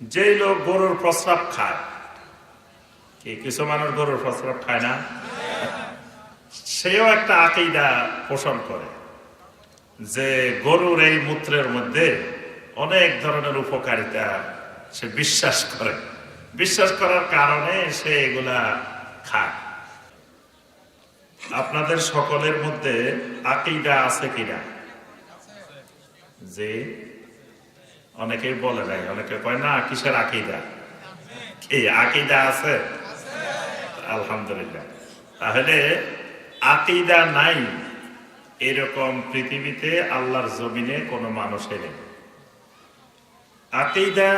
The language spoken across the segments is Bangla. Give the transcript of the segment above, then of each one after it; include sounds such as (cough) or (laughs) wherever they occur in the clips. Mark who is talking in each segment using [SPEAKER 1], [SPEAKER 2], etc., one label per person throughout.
[SPEAKER 1] যেই লোক গরুর প্রস্রাব খায়, কি কিছু মানুষ গরুর প্রস্রাব খায় না? সেও একটা আকিদা পোষণ করে যে গরুর এই মূত্রের মধ্যে অনেক ধরনের উপকারিতা সে বিশ্বাস করে। বিশ্বাস করার কারণে সে এগুলা খায়। আপনাদের সকলের মধ্যে আকিদা আছে কিনা? যে অনেকেই বলে নাই অনেকে কয়, না, কিসের আকিদা? কি আকিদা আছে? আলহামদুলিল্লাহ। তাহলে আকিদা নাই, এরকম পৃথিবীতে আল্লাহর জমিনে কোনো মানুষের আকিদা,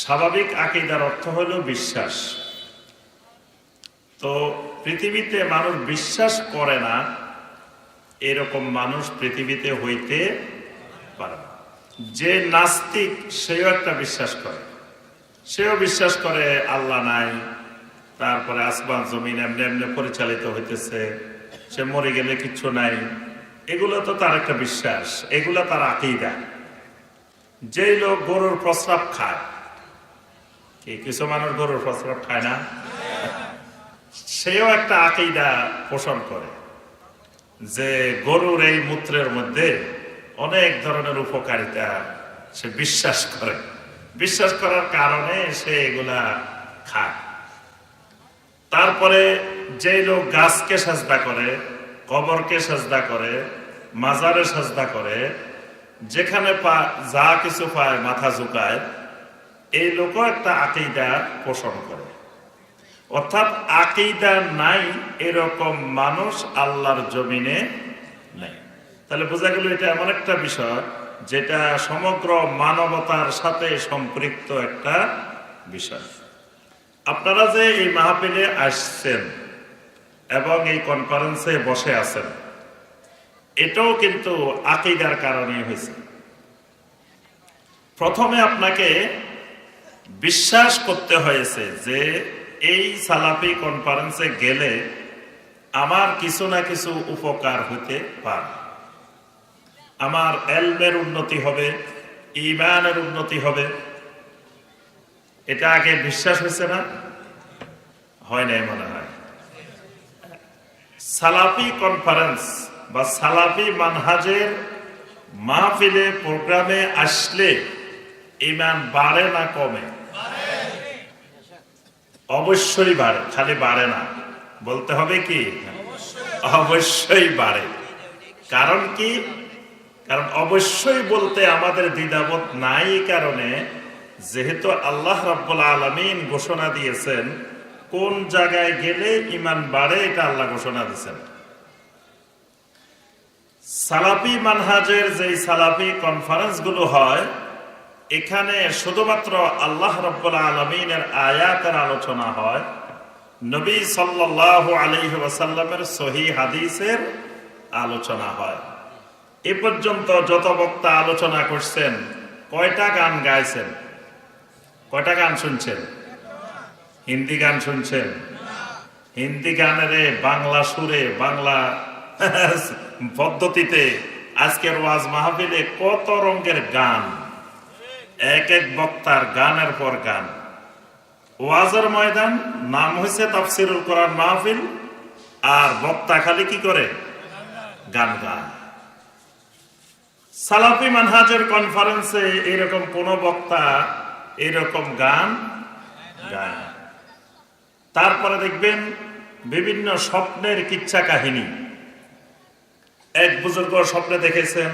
[SPEAKER 1] স্বাভাবিক আকিদার অর্থ হলো বিশ্বাস। তো পৃথিবীতে মানুষ বিশ্বাস করে না, এরকম মানুষ পৃথিবীতে হইতে পারে না। যে নাস্তিক সেও একটা বিশ্বাস করে। সেও বিশ্বাস করে আল্লাহ নাই, তারপরে আসমান জমিন এমনি এমনি পরিচালিত হইতেছে, সে মরে গেলে কিচ্ছু নাই। এগুলো তো তার একটা বিশ্বাস, এগুলো তার আকিদা। যেই লোক গরুর প্রস্রাব খায়, কি কিছু মানুষ গরুর প্রস্রাব খায় না? সেও একটা আকিদা পোষণ করে যে গরুর এই মূত্রের মধ্যে অনেক ধরনের উপকারিতা সে বিশ্বাস করে। বিশ্বাস করার কারণে সে এগুলা খায়। তারপরে যে লোক গাছকে সাজদা করে, কবরকে সাজদা করে, মাজারে সাজদা করে, যেখানে পা, যা কিছু পায়, মাথা ঝুঁকায়, এই লোকও একটা আকিদা পোষণ করে। অর্থাৎ আকিদা নাই, এরকম মানুষ আল্লাহর জমিনে নেই। তাহলে বোঝা গেল এটা এমন একটা বিষয় যেটা সমগ্র মানবতার সাথে সম্পৃক্ত একটা বিষয়। আপনারা যে এই মাহফিলে আসছেন এবং এই কনফারেন্সে বসে আছেন, এটাও কিন্তু আকিদার কারণে হয়েছে। প্রথমে আপনাকে বিশ্বাস করতে হয়েছে যে এই সালাপি কনফারেন্সে গেলে আমার কিছু না কিছু উপকার হতে পারে। আমার এলমের উন্নতি হবে ইমানের উন্নতি হবে। এটা আগে বিশ্বাস হয়েছে না? হয় নাই মনে হয়। সালাফি কনফারেন্স বা সালাফি মানহাজের মাহফিলে প্রোগ্রামে আসলে ইমান বাড়ে না কমে? অবশ্যই বাড়ে খালি বাড়ে না। বলতে হবে কি? অবশ্যই বাড়ে। কারণ কি? কারণ অবশ্যই বলতে আমাদের দ্বিধাবোধ নাই কারণে, যেহেতু আল্লাহ রাব্বুল আলমিন ঘোষণা দিয়েছেন, কোন জায়গায় গেলে ইমান বাড়ে এটা আল্লাহ ঘোষণা দিয়েছেন। সালাপি মানহাজের যে সালাফি কনফারেন্সগুলো হয়, এখানে শুধুমাত্র আল্লাহ রব্বুল আলমিনের আয়াতের আলোচনা হয়। নবী সাল্লাহ আলহি ওয়াসাল্লামের সহি হাদিসের আলোচনা হয়। এ পর্যন্ত যত বক্তা আলোচনা করছেন, কয়টা গান গাইছেন? কয়টা গান শুনছেন? হিন্দি গান শুনছেন? হিন্দি গানের বাংলা সুরে, বাংলা (laughs) পদ্ধতিতে আজকের ওয়াজ মাহফিলে কত রঙের গান? এক এক বক্তার গানের পর গান। ওয়াজের ময়দান, নাম হয়েছে তাফসিরুল কোরআন মাহফিল, আর বক্তা খালি কি করে? গান গান সালাফি মানহাজের কনফারেন্সে এরকম কোন বক্তা, এরকম গান তারপরে দেখবেন বিভিন্ন স্বপ্নের কিচ্ছা কাহিনী। এক বুজুর্গ স্বপ্নে দেখেছেন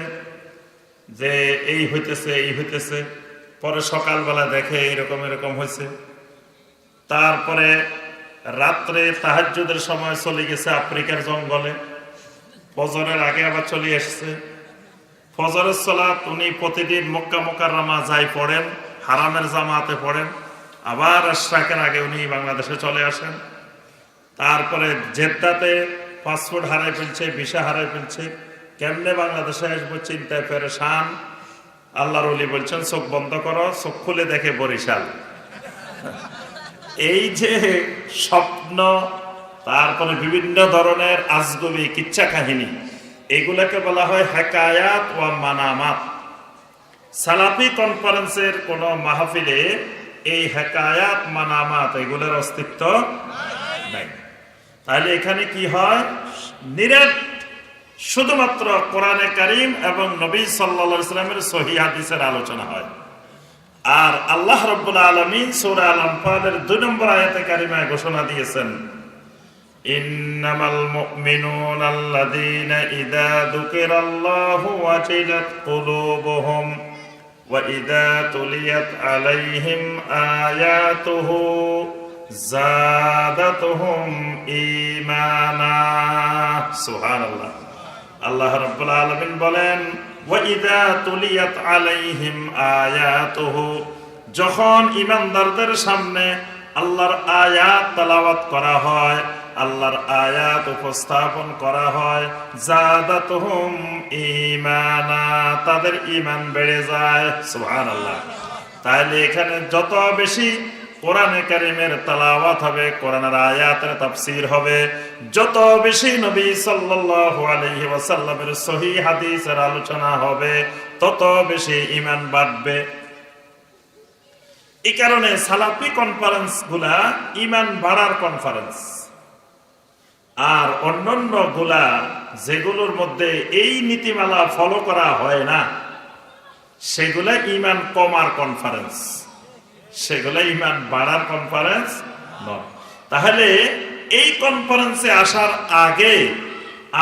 [SPEAKER 1] যে এই হইতেছে এই হইতেছে। পরে সকালবেলা দেখে এরকম এরকম হয়েছে তারপরে রাত্রে তাহাজ্জুদের সময় চলে গেছে আফ্রিকার জঙ্গলে। ফজরের আগে আবার চলে এসছে। ফজরের সলাত উনি প্রতিদিন মক্কা মোকাররমা যাই পড়েন, হারামের জামাতে পড়েন, আবার আশরাকের আগে উনি বাংলাদেশে চলে আসেন। তারপরে জেদ্দাতে পাসপোর্ট হারাই ফেলছে, ভিসা হারাই ফেলছে, কেমনে বাংলাদেশে আসব চিন্তায় পেরেশান। আল্লাহর অলি বলছেন, চোখ বন্ধ করো, চোখ খুলে দেখে বরিশাল। এই যে স্বপ্ন, তারপরে বিভিন্ন ধরনের আজগবি কিচ্ছা কাহিনী। এগুলাকে বলা হয় হেকায়াত ও মানামাত। সালাফি কনফারেন্সের কোন মাহফিলে এই হেকায়াত, মানামাত এগুলোর অস্তিত্ব নাই। তাহলে এখানে কি হয়? নিরেট শুধুমাত্র কোরআনে কারিম এবং নবী সাল্লা ইসলামের আলোচনা হয়। আর আল্লাহ রব্বুল আলমিন সৌরা দুই নম্বর আয়াতে কারিমায় ঘোষণা দিয়েছেন إنما المؤمنون الذين إذا ذكر الله وجلت قلوبهم وإذا تليت عليهم آياته زادتهم إيمانا سبحان الله আল্লাহ রাব্বুল আলামিন বলেন ওয়াইদা তুলিয়াত আলাইহিম আয়াতুহু যখন ঈমানদারদের সামনে আল্লাহর আয়াত তেলাওয়াত করা হয় আল্লাহর আয়াত উপস্থাপন করা হয়, জাদাতুহুম ঈমানা, তাদের ইমান বেড়ে যায়। সুবহানাল্লাহ। তাহলে এখানে যত বেশি কোরআনে কারিমের তালাওয়াত হবে, কোরআনের আয়াতের তাফসীর হবে, যত বেশি নবী সাল্লাল্লাহু আলাইহি ওয়াসাল্লামের সহি হাদিসের আলোচনা হবে, তত বেশি ঈমান বাড়বে। এই কারণে সালাফি কনফারেন্সগুলা ইমান বাড়ার কনফারেন্স আর অন্যান্যগুলা যেগুলোর মধ্যে এই নীতিমালা ফলো করা হয় না, সেগুলা ইমান কমার কনফারেন্স সেগুলা ইমান বাড়ার কনফারেন্স নয়। তাহলে এই কনফারেন্সে আসার আগে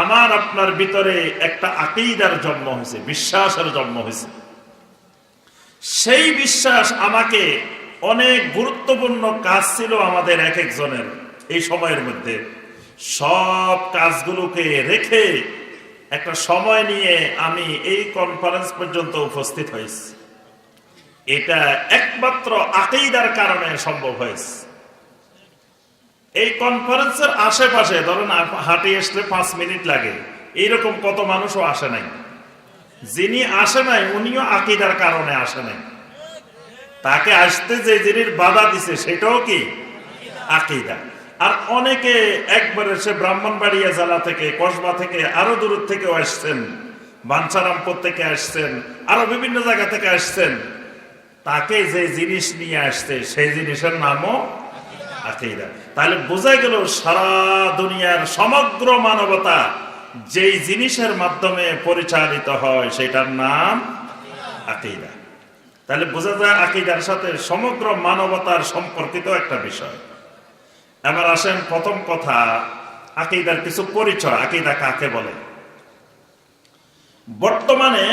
[SPEAKER 1] আমার আপনার ভিতরে একটা আকিদার জন্ম হয়েছে, বিশ্বাসের জন্ম হয়েছে। সেই বিশ্বাস আমাকে অনেক গুরুত্বপূর্ণ কাজ ছিল আমাদের এক একজনের এই সময়ের মধ্যে। সব কাজগুলোকে রেখে একটা সময় নিয়ে আমি এই কনফারেন্স পর্যন্ত উপস্থিত হয়েছি। এটা একমাত্র আকেইদার কারণে সম্ভব হয়েছে। এই কনফারেন্সের আশেপাশে ধরুন হাঁটি আসলে পাঁচ মিনিট লাগে। এইরকম কত মানুষও আসে নাই। যিনি আসে নাই, উনিও আকিদার কারণে আসে নাই। তাকে আসতে যে জিনিস বাধা দিছে, সেটাও কি? আকিদা। আর অনেকে একবারে সে ব্রাহ্মণবাড়িয়া জেলা থেকে, কসবা থেকে, আরও দূর থেকেও আসছেন, বাঞ্ছারামপুর থেকে আসছেন, আরও বিভিন্ন জায়গা থেকে আসছেন। তাকে যে জিনিস নিয়ে আসছে, সেই জিনিসের নামও আকিদা। তাহলে বোঝা গেল সারা দুনিয়ার সমগ্র মানবতা যেই জিনিসের মাধ্যমে পরিচালিত হয়, সেটার নাম আকিদা। তাহলে বোঝা যায় আকিদার সাথে সমগ্র মানবতার সম্পর্কিত একটা বিষয়। এবার আসেন প্রথম কথা, আকিদার কিছু পরিচয়, আকিদা কাকে বলে? বর্তমানে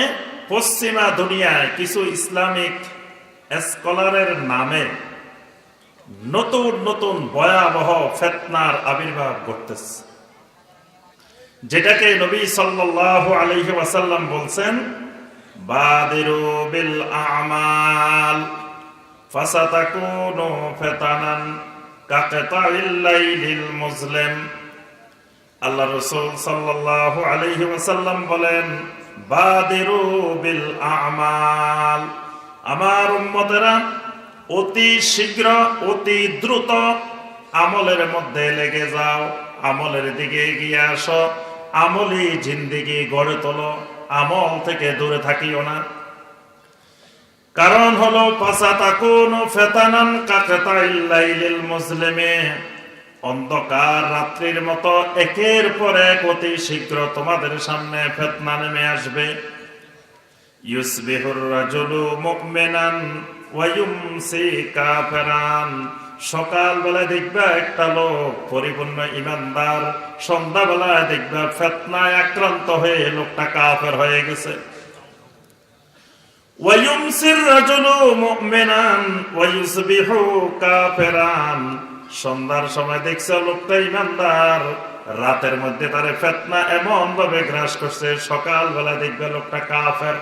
[SPEAKER 1] পশ্চিমা দুনিয়ায় কিছু ইসলামিক স্কলারের নামে নতুন নতুন ভয়াবহ ফেতনার আবির্ভাব ঘটতেছে। যেটাকে নবী সাল্লাল্লাহু আলাইহি ওয়াসাল্লাম বলছেন, বাদিরু বিল আমাল, ফাসাতাকুনু ফিতানান। কাকতাইল লাইলিল মুজলিম আল্লাহ রাসূল সাল্লাল্লাহু বলেন আমাল আমার অতি শীঘ্র, অতি দ্রুত আমলের মধ্যে লেগে যাও, আমলের দিকে এগিয়ে আসো আমলি জিন্দিগি গড়ে তোলো, আমল থেকে দূরে থাকিও না। কারণ হলো অন্ধকার রাত্রির মতো একের পর এক অতি শীঘ্র তোমাদের সামনে ফেতনা নেমে আসবে। কাফিরান। সকালবেলায় দেখবা একটা লোক পরিপূর্ণ ইমানদার, সন্ধ্যাবেলায় দেখবা ফেতনায় আক্রান্ত হয়ে লোকটা কাফের হয়ে গেছে। সন্ধ্যার সময় দেখছে লোকটা ইমানদার। রাতের মধ্যে তারে ফেতনা এমন ভাবে গ্রাস করছে, সকালবেলা দেখবে লোকটা কাফের।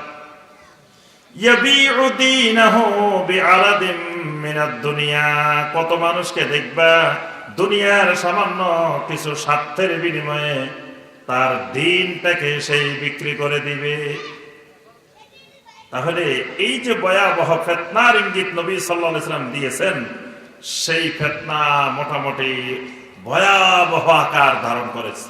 [SPEAKER 1] কত মানুষকে দেখবা দুনিয়ার সামান্য কিছু স্বার্থের বিনিময়ে তার দিনটাকে সেই বিক্রি করে দিবে। তাহলে এই যে ভয়াবহ ফেতনার ইঙ্গিত নবী সাল্লাহ ইসলাম দিয়েছেন, সেই ফেতনা মোটামুটি ভয়াবহ আকার ধারণ করেছে।